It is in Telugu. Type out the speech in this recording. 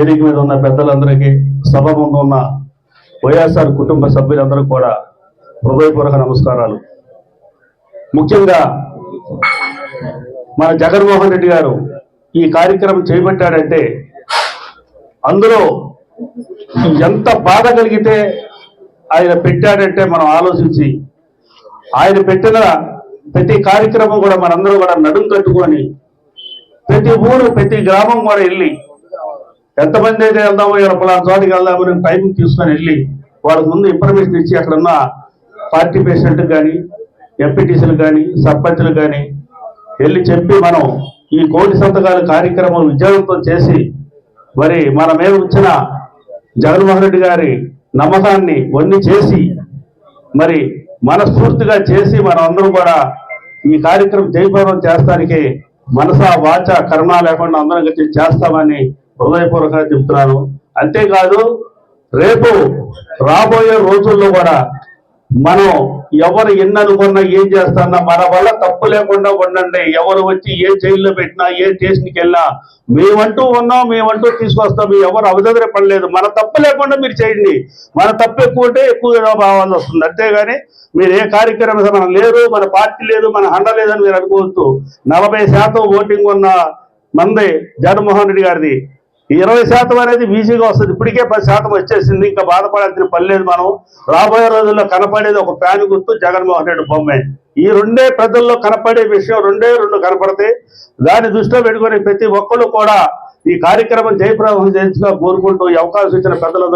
ఏరిక మీద ఉన్న పెద్దలందరికీ సభ ముందు ఉన్న వైఎస్ఆర్ కుటుంబ సభ్యులందరూ కూడా హృదయపూర్వక నమస్కారాలు. ముఖ్యంగా మన జగన్మోహన్ రెడ్డి గారు ఈ కార్యక్రమం చేపట్టాడంటే అందులో ఎంత బాధ కలిగితే ఆయన పెట్టాడంటే మనం ఆలోచించి ఆయన పెట్టిన ప్రతి కార్యక్రమం కూడా మనందరూ కూడా నడుం కట్టుకొని ప్రతి ఊరు ప్రతి గ్రామం కూడా వెళ్ళి ఎంతమంది అయితే వెళ్దామో ఇలా పలానా చోటికి వెళ్దామని టైం తీసుకొని వెళ్ళి వాళ్ళకి ముందు ఇన్ఫర్మేషన్ ఇచ్చి అక్కడ ఉన్న పార్టీ పేషెంట్ కానీ ఎంపీటీసీలు కానీ సర్పంచ్లు కానీ వెళ్ళి చెప్పి మనం ఈ కోటి సంతకాల కార్యక్రమం విజయవంతం చేసి మరి మన మీద వచ్చిన జగన్మోహన్ రెడ్డి గారి నమ్మకాన్ని వన్ని చేసి మరి మనస్ఫూర్తిగా చేసి మనం అందరం కూడా ఈ కార్యక్రమం జయప్రదం చేస్తానికి మనసా వాచ కర్మ లేకుండా అందరం కలిసి చేస్తామని హృదయపూర్వకంగా చెప్తున్నాను. అంతేకాదు రేపు రాబోయే రోజుల్లో కూడా మనం ఎవరు ఎన్ని అనుకున్నా ఏం చేస్తున్నా మన వల్ల తప్పు లేకుండా ఉండండి. ఎవరు వచ్చి ఏ జైల్లో పెట్టినా ఏ స్టేషన్కి వెళ్ళినా మేమంటూ ఉన్నాం మేమంటూ తీసుకొస్తాం. మీ ఎవరు అవదగర పడలేదు. మన తప్పు లేకుండా మీరు చేయండి. మన తప్పు ఎక్కువ ఉంటే ఎక్కువ భావాల్సి వస్తుంది. అంతేగాని మీరు ఏ కార్యక్రమం మనం లేదు మన పార్టీ లేదు మన హండ లేదని మీరు అనుకోవచ్చు నలభై శాతం ఓటింగ్ ఉన్న మంది జగన్మోహన్ రెడ్డి గారిది ఇరవై శాతం అనేది ఈజీగా వస్తుంది. ఇప్పటికే పది శాతం వచ్చేసింది. ఇంకా బాధపడాల్సిన పని లేదు మనం. రాబోయే రోజుల్లో కనపడేది ఒక ఫ్యాన్ గుర్తు జగన్మోహన్ రెడ్డి బొమ్మే. ఈ రెండే ప్రజల్లో కనపడే విషయం రెండే రెండు కనపడతాయి దాన్ని దృష్టిలో పెట్టుకొని ప్రతి ఒక్కళ్ళు కూడా ఈ కార్యక్రమం జయప్రదం చేయించుగా కోరుకుంటూ ఈ అవకాశం ఇచ్చిన పెద్దలందరూ